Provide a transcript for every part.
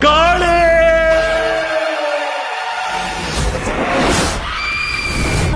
காளே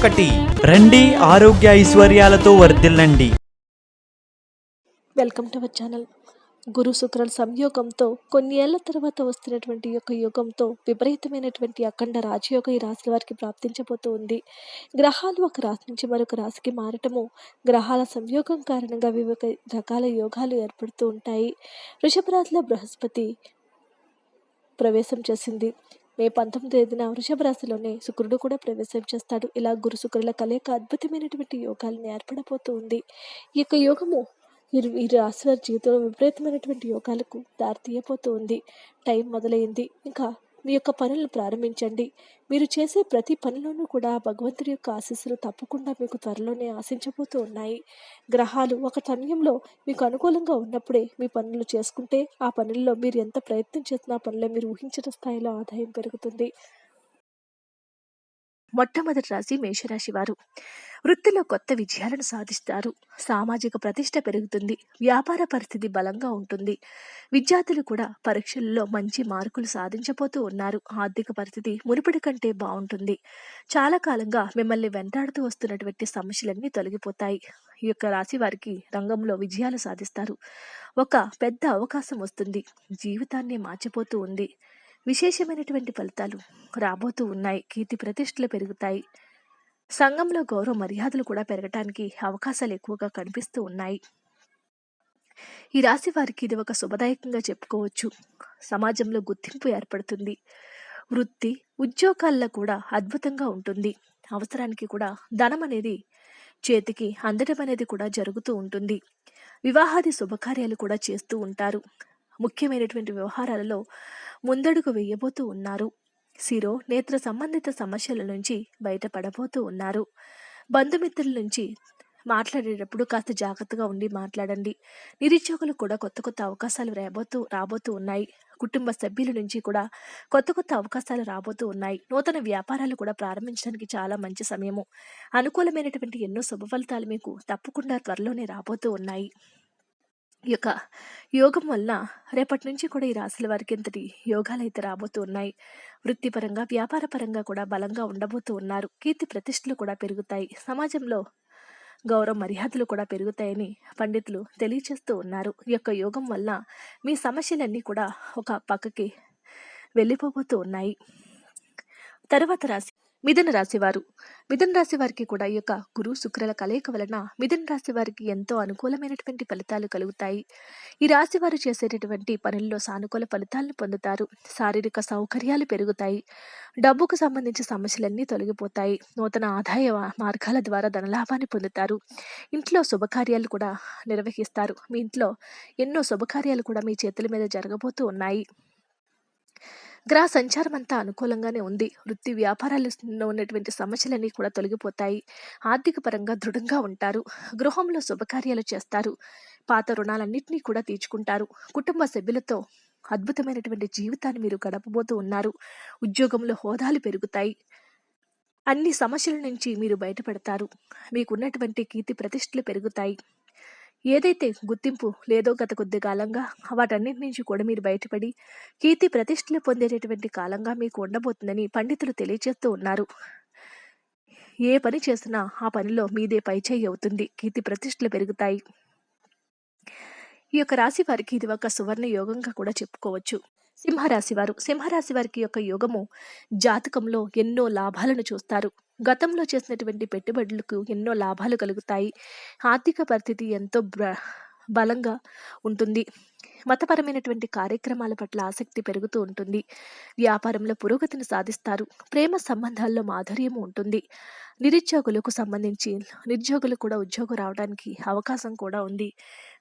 ఒకటి. రండి ఆరోగ్య ఐశ్వర్యాలతో వర్ధిల్లండి. Welcome to our channel. గురు శుక్రుల సంయోగంతో కొన్ని ఏళ్ళ తర్వాత వస్తున్నటువంటి యొక్క యుగంతో విపరీతమైనటువంటి అఖండ రాజయోగ ఈ రాశుల వారికి ప్రాప్తించబోతూ ఉంది. గ్రహాలు ఒక రాశి నుంచి మరొక రాశికి మారటము గ్రహాల సంయోగం కారణంగా వివిధ రకాల యోగాలు ఏర్పడుతూ ఉంటాయి. వృషభ రాశిలో బృహస్పతి ప్రవేశం చేసింది. మే పంతొమ్మిది తేదీన వృషభ రాశిలోనే శుక్రుడు కూడా ప్రవేశం చేస్తాడు. ఇలా గురు శుక్రుల కలయిక అద్భుతమైనటువంటి యోగాలను ఏర్పడబోతూ ఉంది. ఈ యొక్క యోగము ఈ రాశి వారి జీవితంలో విపరీతమైనటువంటి యోగాలకు దారితీయపోతూ ఉంది. టైం మొదలైంది. ఇంకా మీ యొక్క పనులను ప్రారంభించండి. మీరు చేసే ప్రతి పనిలోనూ కూడా భగవంతుడి యొక్క ఆశీస్సులు తప్పకుండా మీకు త్వరలోనే ఆశించబోతూ ఉన్నాయి. గ్రహాలు ఒక సమయంలో మీకు అనుకూలంగా ఉన్నప్పుడే మీ పనులు చేసుకుంటే ఆ పనుల్లో మీరు ఎంత ప్రయత్నం చేసినా ఆ పనిలో మీరు ఊహించిన స్థాయిలో ఆదాయం పెరుగుతుంది. మొట్టమొదటి రాశి మేషరాశి వారు. వృత్తిలో కొత్త విజయాలను సాధిస్తారు. సామాజిక ప్రతిష్ట పెరుగుతుంది. వ్యాపార పరిస్థితి బలంగా ఉంటుంది. విద్యార్థులు కూడా పరీక్షల్లో మంచి మార్కులు సాధించబోతూ ఉన్నారు. ఆర్థిక పరిస్థితి మునుపటి కంటే బాగుంటుంది. చాలా కాలంగా మిమ్మల్ని వెంటాడుతూ వస్తున్నటువంటి సమస్యలన్నీ తొలగిపోతాయి. ఈ యొక్క రాశి వారికి రంగంలో విజయాలు సాధిస్తారు. ఒక పెద్ద అవకాశం వస్తుంది. జీవితాన్ని మార్చిపోతూ ఉంది. విశేషమైనటువంటి ఫలితాలు రాబోతూ ఉన్నాయి. కీర్తి ప్రతిష్టలు పెరుగుతాయి. సంఘంలో గౌరవ మర్యాదలు కూడా పెరగటానికి అవకాశాలు ఎక్కువగా కనిపిస్తూ ఉన్నాయి. ఈ రాశి వారికి ఇది ఒక శుభదాయకంగా చెప్పుకోవచ్చు. సమాజంలో గుర్తింపు ఏర్పడుతుంది. వృత్తి ఉద్యోగాల్లో కూడా అద్భుతంగా ఉంటుంది. అవసరానికి కూడా ధనం అనేది చేతికి అందడం అనేది కూడా జరుగుతూ ఉంటుంది. వివాహాది శుభకార్యాలు కూడా చేస్తూ ఉంటారు. ముఖ్యమైనటువంటి వ్యవహారాలలో ముందడుగు వేయబోతూ ఉన్నారు. సిరో నేత్ర సంబంధిత సమస్యల నుంచి బయటపడబోతూ ఉన్నారు. బంధుమిత్రుల నుంచి మాట్లాడేటప్పుడు కాస్త జాగ్రత్తగా ఉండి మాట్లాడండి. నిరుద్యోగులు కూడా కొత్త కొత్త అవకాశాలు రాబోతూ రాబోతూ ఉన్నాయి. కుటుంబ సభ్యుల నుంచి కూడా కొత్త కొత్త అవకాశాలు రాబోతూ ఉన్నాయి. నూతన వ్యాపారాలు కూడా ప్రారంభించడానికి చాలా మంచి సమయము. అనుకూలమైనటువంటి ఎన్నో శుభ ఫలితాలు మీకు తప్పకుండా త్వరలోనే రాబోతూ ఉన్నాయి. ఈ యొక్క యోగం వల్ల రేపటి నుంచి కూడా ఈ రాశుల వారికి ఎంతటి యోగాలు అయితే రాబోతూ ఉన్నాయి. వృత్తిపరంగా వ్యాపార పరంగా కూడా బలంగా ఉండబోతూ ఉన్నారు. కీర్తి ప్రతిష్టలు కూడా పెరుగుతాయి. సమాజంలో గౌరవ మర్యాదలు కూడా పెరుగుతాయని పండితులు తెలియచేస్తూ ఉన్నారు. ఈ యొక్క యోగం వల్ల మీ సమస్యలన్నీ కూడా ఒక పక్కకి వెళ్ళిపోబోతూ ఉన్నాయి. తర్వాత రాశి మిథున రాశివారు. మిథున రాశి వారికి కూడా ఈ యొక్క గురు శుక్రుల కలయిక వలన మిథున రాశి వారికి ఎంతో అనుకూలమైనటువంటి ఫలితాలు కలుగుతాయి. ఈ రాశి వారు చేసేటటువంటి పనుల్లో సానుకూల ఫలితాలను పొందుతారు. శారీరక సౌకర్యాలు పెరుగుతాయి. డబ్బుకు సంబంధించిన సమస్యలన్నీ తొలగిపోతాయి. నూతన ఆదాయ మార్గాల ద్వారా ధనలాభాన్ని పొందుతారు. ఇంట్లో శుభకార్యాలు కూడా నిర్వహిస్తారు. మీ ఇంట్లో ఎన్నో శుభకార్యాలు కూడా మీ చేతుల మీద జరగబోతూ ఉన్నాయి. గ్రహ సంచారం అంతా అనుకూలంగానే ఉంది. వృత్తి వ్యాపారాలలో ఉన్నటువంటి సమస్యలన్నీ కూడా తొలగిపోతాయి. ఆర్థిక పరంగా దృఢంగా ఉంటారు. గృహంలో శుభకార్యాలు చేస్తారు. పాత రుణాలన్నింటినీ కూడా తీర్చుకుంటారు. కుటుంబ సభ్యులతో అద్భుతమైనటువంటి జీవితాన్ని మీరు గడపబోతూ ఉన్నారు. ఉద్యోగంలో హోదాలు పెరుగుతాయి. అన్ని సమస్యల నుంచి మీరు బయటపడతారు. మీకున్నటువంటి కీర్తి ప్రతిష్టలు పెరుగుతాయి. ఏదైతే గుర్తింపు లేదో గత కొద్ది కాలంగా వాటన్నిటి నుంచి కూడా మీరు బయటపడి కీర్తి ప్రతిష్టలు పొందేటటువంటి కాలంగా మీకు ఉండబోతుందని పండితులు తెలియజేస్తూ ఉన్నారు. ఏ పని చేసినా ఆ పనిలో మీదే పైచేయి అవుతుంది. కీర్తి ప్రతిష్టలు పెరుగుతాయి. ఈ యొక్క రాశి వారికి ఇది ఒక సువర్ణ యోగంగా కూడా చెప్పుకోవచ్చు. సింహరాశి వారు సింహరాశి వారికి యొక్క యోగము జాతకంలో ఎన్నో లాభాలను చూస్తారు. గతంలో చేసినటువంటి పెట్టుబడులకు ఎన్నో లాభాలు కలుగుతాయి. ఆర్థిక పరిస్థితి ఎంతో బ్ర బలంగా ఉంటుంది. మతపరమైనటువంటి కార్యక్రమాల పట్ల ఆసక్తి పెరుగుతూ ఉంటుంది. వ్యాపారంలో పురోగతిని సాధిస్తారు. ప్రేమ సంబంధాల్లో మాధుర్యం ఉంటుంది. నిరుద్యోగులకు సంబంధించి నిరుద్యోగులు కూడా ఉద్యోగం రావడానికి అవకాశం కూడా ఉంది.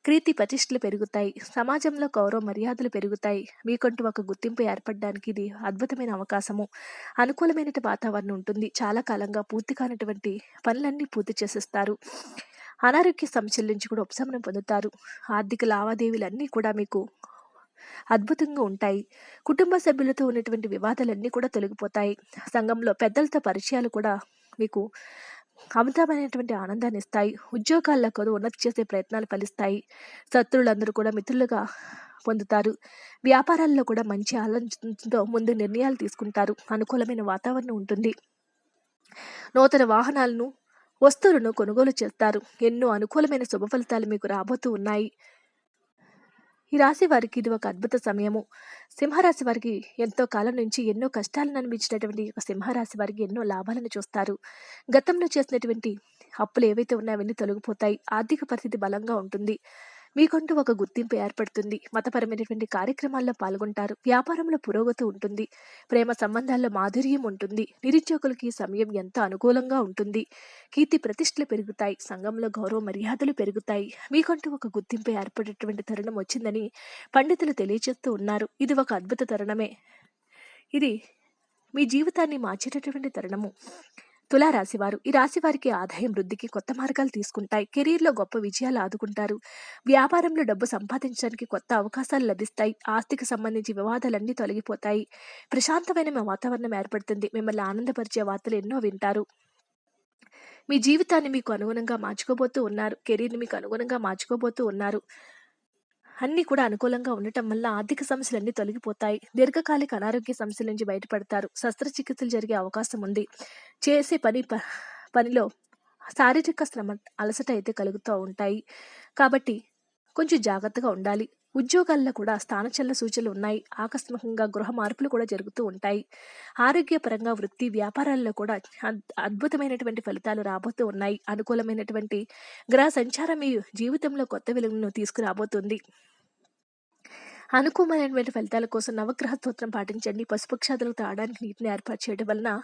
కీర్తి ప్రతిష్టలు పెరుగుతాయి. సమాజంలో గౌరవ మర్యాదలు పెరుగుతాయి. మీకంటూ ఒక గుర్తింపు ఏర్పడడానికి ఇది అద్భుతమైన అవకాశము. అనుకూలమైన వాతావరణం ఉంటుంది. చాలా కాలంగా పూర్తి కానటువంటి పనులన్నీ పూర్తి చేసేస్తారు. అనారోగ్య సమస్యల నుంచి కూడా ఉపశమనం పొందుతారు. ఆర్థిక లావాదేవీలన్నీ కూడా మీకు అద్భుతంగా ఉంటాయి. కుటుంబ సభ్యులతో ఉన్నటువంటి వివాదాలన్నీ కూడా తొలగిపోతాయి. సంఘంలో పెద్దలతో పరిచయాలు కూడా మీకు అమితమైనటువంటి ఆనందాన్ని ఇస్తాయి. ఉద్యోగాల్లో కూడా ఉన్నతి చేసే ప్రయత్నాలు ఫలిస్తాయి. శత్రువులందరూ కూడా మిత్రులుగా పొందుతారు. వ్యాపారాల్లో కూడా మంచి ఆలోచనతో ముందు నిర్ణయాలు తీసుకుంటారు. అనుకూలమైన వాతావరణం ఉంటుంది. నూతన వాహనాలను వస్తువులను కొనుగోలు చేస్తారు. ఎన్నో అనుకూలమైన శుభ ఫలితాలు మీకు రాబోతూ ఉన్నాయి. ఈ రాశి వారికి ఇది ఒక అద్భుత సమయము. సింహరాశి వారికి ఎంతో కాలం నుంచి ఎన్నో కష్టాలను అనిపించినటువంటి ఒక సింహరాశి వారికి ఎన్నో లాభాలను చూస్తారు. గతంలో చేసినటువంటి అప్పులు ఏవైతే ఉన్నాయో అవన్నీ తొలగిపోతాయి. ఆర్థిక పరిస్థితి బలంగా ఉంటుంది. మీకంటూ ఒక గుర్తింపు ఏర్పడుతుంది. మతపరమైనటువంటి కార్యక్రమాల్లో పాల్గొంటారు. వ్యాపారంలో పురోగతి ఉంటుంది. ప్రేమ సంబంధాల్లో మాధుర్యం ఉంటుంది. నిరుద్యోగులకి ఈ సమయం ఎంతో అనుకూలంగా ఉంటుంది. కీర్తి ప్రతిష్టలు పెరుగుతాయి. సంఘంలో గౌరవ మర్యాదలు పెరుగుతాయి. మీకంటూ ఒక గుర్తింపు ఏర్పడేటువంటి తరుణం వచ్చిందని పండితులు తెలియజేస్తూ ఉన్నారు. ఇది ఒక అద్భుత తరుణమే. ఇది మీ జీవితాన్ని మార్చేటటువంటి తరుణము. తులారాశివారు. ఈ రాశి వారికి ఆదాయం వృద్ధికి కొత్త మార్గాలు తీసుకుంటాయి. కెరీర్లో గొప్ప విజయాలు ఆదుకుంటారు. వ్యాపారంలో డబ్బు సంపాదించడానికి కొత్త అవకాశాలు లభిస్తాయి. ఆస్తికి సంబంధించి వివాదాలన్నీ తొలగిపోతాయి. ప్రశాంతమైన వాతావరణం ఏర్పడుతుంది. మిమ్మల్ని ఆనందపరిచే వార్తలు ఎన్నో వింటారు. మీ జీవితాన్ని మీకు అనుగుణంగా మార్చుకోబోతూ ఉన్నారు. కెరీర్ని మీకు అనుగుణంగా మార్చుకోబోతూ ఉన్నారు. అన్నీ కూడా అనుకూలంగా ఉండటం వల్ల ఆర్థిక సమస్యలన్నీ తొలగిపోతాయి. దీర్ఘకాలిక అనారోగ్య సమస్యల నుంచి బయటపడతారు. శస్త్రచికిత్సలు జరిగే అవకాశం ఉంది. చేసే పని ప- పనిలో శారీరక శ్రమ అలసట అయితే కలుగుతూ ఉంటాయి. కాబట్టి కొంచెం జాగ్రత్తగా ఉండాలి. ఉద్యోగాల్లో కూడా స్థానచల్ల సూచనలు ఉన్నాయి. ఆకస్మికంగా గృహ మార్పులు కూడా జరుగుతూ ఉంటాయి. ఆరోగ్యపరంగా వృత్తి వ్యాపారాల్లో కూడా అద్- అద్భుతమైనటువంటి ఫలితాలు రాబోతూ ఉన్నాయి. అనుకూలమైనటువంటి గ్రహ సంచారం మీ జీవితంలో కొత్త వెలుగును తీసుకురాబోతుంది. అనుకూలమైనటువంటి ఫలితాల కోసం నవగ్రహ స్తోత్రం పాటించండి. పశుపక్షాదులకు తాగడానికి నీటిని ఏర్పాటు చేయడం వలన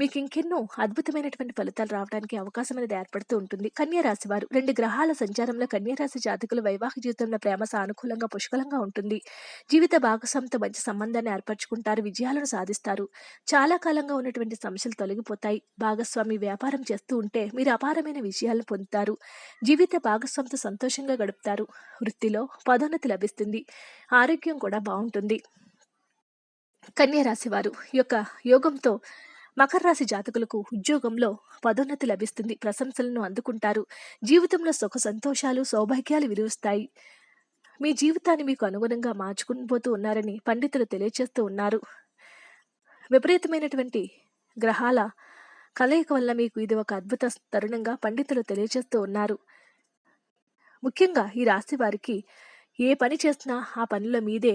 మీకు ఇంకెన్నో అద్భుతమైనటువంటి ఫలితాలు రావడానికి అవకాశం అనేది ఏర్పడుతూ ఉంటుంది. కన్యారాశి వారు రెండు గ్రహాల సంచారంలో కన్యారాశి జాతకులు వైవాహిక జీవితంలో ప్రేమ సానుకూలంగా పుష్కలంగా ఉంటుంది. జీవిత భాగస్వామితో మంచి సంబంధాన్ని ఏర్పరచుకుంటారు విజయాలను సాధిస్తారు. చాలా కాలంగా ఉన్నటువంటి సమస్యలు తొలగిపోతాయి. భాగస్వామి వ్యాపారం చేస్తూ ఉంటే మీరు అపారమైన విజయాలను పొందుతారు. జీవిత భాగస్వామితో సంతోషంగా గడుపుతారు. వృత్తిలో పదోన్నతి లభిస్తుంది. ఆరోగ్యం కూడా బాగుంటుంది. కన్యా వారు ఈ యొక్క యోగంతో మకర రాశి జాతకులకు ఉద్యోగంలో పదోన్నతి లభిస్తుంది. ప్రశంసలను అందుకుంటారు. జీవితంలో సుఖ సంతోషాలు సౌభాగ్యాలు విలువస్తాయి. మీ జీవితాన్ని మీకు అనుగుణంగా మార్చుకునిపోతూ ఉన్నారని పండితులు తెలియజేస్తూ ఉన్నారు. విపరీతమైనటువంటి గ్రహాల కలయిక వల్ల మీకు ఇది ఒక అద్భుత తరుణంగా పండితులు తెలియజేస్తూ ఉన్నారు. ముఖ్యంగా ఈ రాశి వారికి ఏ పని చేసినా ఆ పనిలో మీదే